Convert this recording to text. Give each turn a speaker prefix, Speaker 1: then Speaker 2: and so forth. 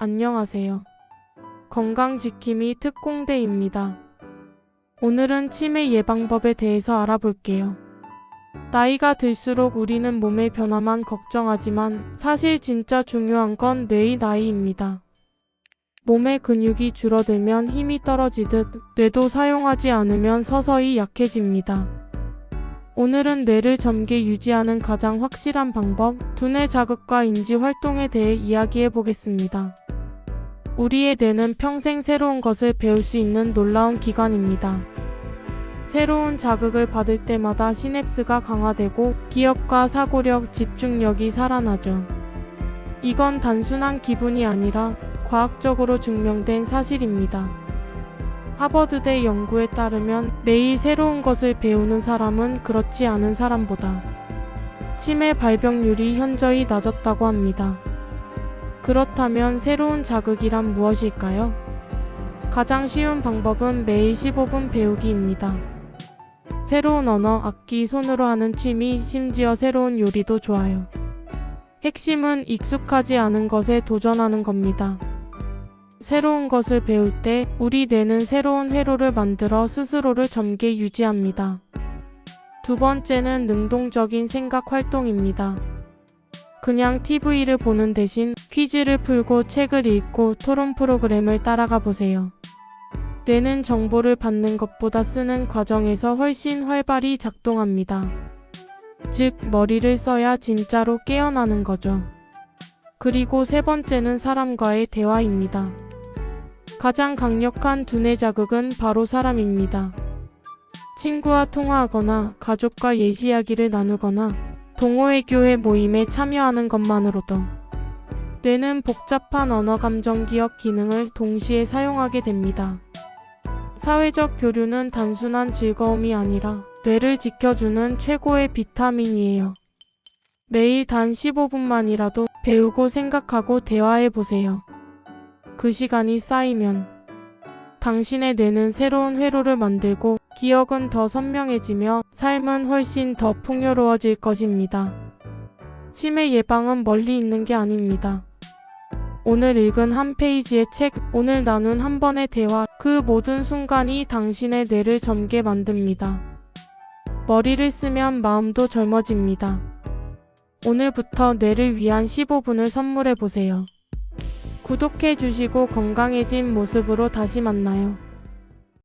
Speaker 1: 안녕하세요. 건강지킴이 특공대입니다. 오늘은 치매 예방법에 대해서 알아볼게요. 나이가 들수록 우리는 몸의 변화만 걱정하지만 사실 진짜 중요한 건 뇌의 나이입니다. 몸의 근육이 줄어들면 힘이 떨어지듯 뇌도 사용하지 않으면 서서히 약해집니다. 오늘은 뇌를 젊게 유지하는 가장 확실한 방법, 두뇌 자극과 인지 활동에 대해 이야기해 보겠습니다. 우리의 뇌는 평생 새로운 것을 배울 수 있는 놀라운 기관입니다. 새로운 자극을 받을 때마다 시냅스가 강화되고 기억과 사고력, 집중력이 살아나죠. 이건 단순한 기분이 아니라 과학적으로 증명된 사실입니다. 하버드대 연구에 따르면 매일 새로운 것을 배우는 사람은 그렇지 않은 사람보다 치매 발병률이 현저히 낮았다고 합니다. 그렇다면 새로운 자극이란 무엇일까요? 가장 쉬운 방법은 매일 15분 배우기입니다. 새로운 언어, 악기, 손으로 하는 취미, 심지어 새로운 요리도 좋아요. 핵심은 익숙하지 않은 것에 도전하는 겁니다. 새로운 것을 배울 때 우리 뇌는 새로운 회로를 만들어 스스로를 젊게 유지합니다. 두 번째는 능동적인 생각 활동입니다. 그냥 TV를 보는 대신 퀴즈를 풀고 책을 읽고 토론 프로그램을 따라가 보세요. 뇌는 정보를 받는 것보다 쓰는 과정에서 훨씬 활발히 작동합니다. 즉, 머리를 써야 진짜로 깨어나는 거죠. 그리고 세 번째는 사람과의 대화입니다. 가장 강력한 두뇌 자극은 바로 사람입니다. 친구와 통화하거나 가족과 예시 이야기를 나누거나 동호회 교회 모임에 참여하는 것만으로도 뇌는 복잡한 언어 감정 기억 기능을 동시에 사용하게 됩니다. 사회적 교류는 단순한 즐거움이 아니라 뇌를 지켜주는 최고의 비타민이에요. 매일 단 15분만이라도 배우고 생각하고 대화해 보세요. 그 시간이 쌓이면 당신의 뇌는 새로운 회로를 만들고 기억은 더 선명해지며 삶은 훨씬 더 풍요로워질 것입니다. 치매 예방은 멀리 있는 게 아닙니다. 오늘 읽은 한 페이지의 책, 오늘 나눈 한 번의 대화, 그 모든 순간이 당신의 뇌를 젊게 만듭니다. 머리를 쓰면 마음도 젊어집니다. 오늘부터 뇌를 위한 15분을 선물해 보세요. 구독해 주시고 건강해진 모습으로 다시 만나요.